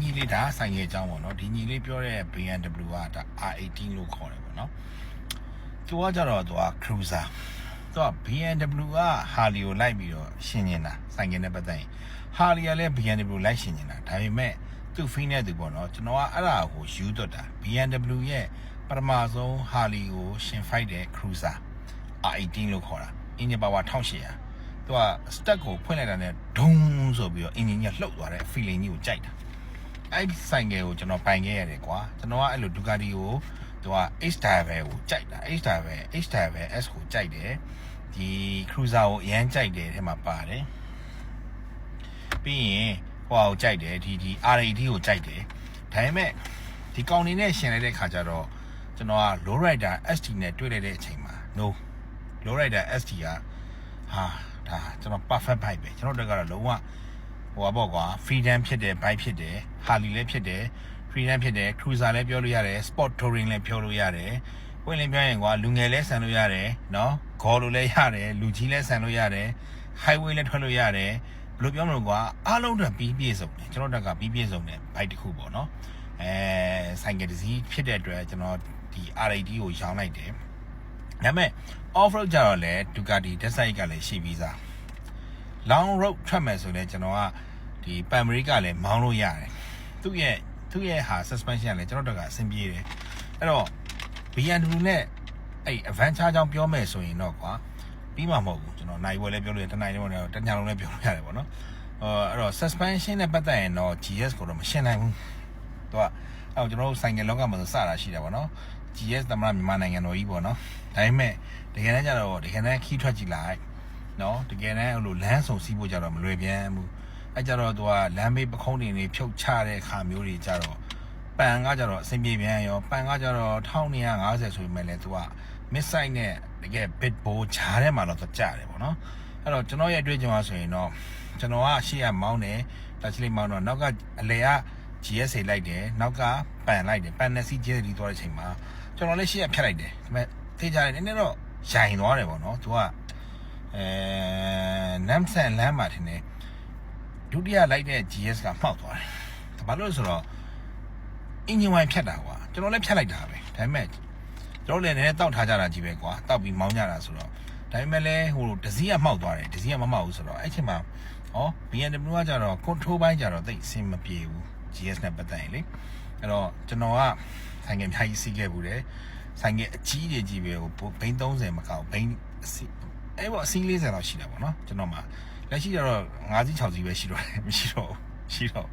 ညီလေးဒါဆိုင်ရဲ့အကြောင်းပေါ့နော်ဒီညီလေးပြောတဲ့ BMW ကဒါ R18 လို့ခေါ်တယ်ပေါ့နော်သူကကြတော့သူက cruiser သူက BMW က Harley ကိုလိုက်ပြီးတော့ရှင်းနေတာဆိုင်ကနဲ့ပတ်သက်ရင် Harley ကလည်း BMW လိုက်ရှင်းနေတာဒါပေမဲ့သူ့ fee နဲ့သူပေါ့နော်ကျွန်တော်ကအဲ့ဒါကိုယူသွတ်တာ BMW ရဲ့ပထမဆုံး Harley ကိုရှင် fight တဲ့ cruiser R18 လို့ခေါ်တာအင်ဂျင်ပါဝါ1800သူက stack ကိုဖွင့်လိုက်တာနဲ့ဒုံးဆိုပြီးတော့အင်ဂျင်ကြီးလှုပ်သွားတဲ့ feeling ကြီးကိုကြိုက်တာ အဲ့ဒီဆိုင်ကယ်ကိုကျွန်တော်ပိုင်ခဲ့ရတယ်ကွာကျွန်တော်ကအဲ့လိုဒူကာတီကိုသူက H driver ကိုကြိုက်တာ H driver H driver S ကိုကြိုက်တယ်ဒီ cruiser ကိုအရန်ကြိုက်တယ်ထဲမှာပါတယ်ပြီးရင်ဟိုဟာကိုကြိုက်တယ်ဒီဒီ R80 ကိုကြိုက်တယ်ဒါပေမဲ့ဒီကောင်နေနဲ့ရှင်လိုက်တဲ့ခါကျတော့ကျွန်တော်က low rider ST နဲ့တွေ့လိုက်တဲ့အချိန်မှာ no low rider ST ကဟာဒါကျွန်တော် perfect bike ပဲကျွန်တော်တက်ကတော့လုံးဝဟိုပါပေါ့ကွာ freedom ဖြစ်တယ် bike ဖြစ်တယ် harley လည်းဖြစ်တယ် freedom ဖြစ်တယ် cruiser လည်းပြောလို့ရတယ် sport touring လည်းပြောလို့ရတယ်ပွင့်လင်းပြောရင်ကွာလူငယ်လည်းဆန်လို့ရတယ်နော်ဂေါ်လိုလည်းရတယ်လူကြီးလည်းဆန်လို့ရတယ် highway လည်းထွက်လို့ရတယ်ဘယ်လိုပြောမလို့ကွာအားလုံးတော့ပြီးပြည့်စုံတယ်ကျွန်တော်တက်ကပြီးပြည့်စုံတယ် bike တစ်ခုပေါ့နော်အဲဆိုင်ကယ်တစ်စီးဖြစ်တဲ့အတွက်ကျွန်တော်ဒီ R80 ကိုရောင်းလိုက်တယ်ဒါပေမဲ့ off road ကြတော့လေ Ducati တက်ဆိုင်ကလည်းရှိပြီးသား long road ထွက်မယ်ဆိုရင်ကျွန်တော်ကဒီပန်အမေရိကလည်းမောင်းလို့ရတယ် သူ့ရဲ့သူ့ရဲ့ဟာ suspension ကလည်းကျွန်တော်တို့ကအဆင်ပြေတယ်အဲ့တော့ BMW နဲ့အဲ့ adventure ကြောင်းပြောမယ်ဆိုရင်တော့ကွာပြီးမှာမဟုတ်ဘူးကျွန်တော်နိုင်ဝယ်လည်းပြောလို့ရတယ်တနိုင်လုံးလည်းတညာလုံးလည်းပြောလို့ရတယ်ပေါ့နော်ဟိုအဲ့တော့ suspension နဲ့ပတ်သက်ရင်တော့ GS ကိုတော့မရှင်းနိုင်ဘူးသူကအဲ့တော့ကျွန်တော်တို့ဆိုင်ကယ်လောကမှာဆိုစတာရှိတာပေါ့နော် GS သမ္မတမြန်မာနိုင်ငံတော်ကြီးပေါ့နော်ဒါပေမဲ့တကယ်တမ်းကျတော့တကယ်တမ်းခီးထွက်ကြည့်လိုက်နော်တကယ်တမ်းဟိုလိုလမ်းဆောင်စီးဖို့ကြတော့မလွယ်ပြန်ဘူး အဲကြတော့သူကလမ်းမေးပခုံးတွေနေဖြုတ်ချတဲ့အခါမျိုးတွေကြတော့ပန်ကကြတော့အဆင်ပြေပြန်ရောပန်ကကြတော့1250ဆိုပေမဲ့လည်းသူက mid side နဲ့တကယ် bit bow ဂျားထဲမှာတော့သူကြတယ်ပေါ့နော်အဲ့တော့ကျွန်တော်ရဲ့အတွေ့အကြုံအရဆိုရင်တော့ကျွန်တော်ကရှေ့ကမောင်းတယ်တက်ချလေးမောင်းတော့နောက်ကအလေက GSA လိုက်တယ်နောက်ကပန်လိုက်တယ်ပန်နဲ့စီ GSA သွားတဲ့အချိန်မှာကျွန်တော်လည်းရှေ့ကဖြတ်လိုက်တယ်ဒါပေမဲ့သိကြတယ်နည်းနည်းတော့ရိုင်သွားတယ်ပေါ့နော်သူကအဲနမ်ဆန်လမ်းမှာထင်တယ် ဒုတိယလိုက်တဲ့ GS ကမှောက်သွားတယ်။ဘာလို့လဲဆိုတော့အင်ဂျင်ဝိုင်ဖြတ်တာကွာကျွန်တော်လည်းဖြတ်လိုက်တာပဲဒါပေမဲ့ကျွန်တော်လည်းနည်းနည်းတောက်ထားကြတာကြီးပဲကွာတောက်ပြီးမောင်းကြတာဆိုတော့ဒါပေမဲ့လည်းဟိုဒစီကမှောက်သွားတယ်ဒစီကမမှောက်ဘူးဆိုတော့အဲ့ချိန်မှာဩ BMW ကကြတော့ control ဘိုင်းကြတော့သိအဆင်မပြေဘူး GS နဲ့ပတ်သက်ရင်လေအဲ့တော့ကျွန်တော်ကဆိုင်ကအများကြီးစီးခဲ့ဘူးတယ်ဆိုင်ကအကြီးတွေကြီးပဲဟိုဘိန်း30မကောက်ဘိန်းအစီအဲ့ပေါ့အစီး40လောက်ရှိတာပေါ့နော်ကျွန်တော်မှာ လက်ရှိတော့5စီး6စီးပဲရှိတော့တယ်မရှိတော့ဘူးရှိတော့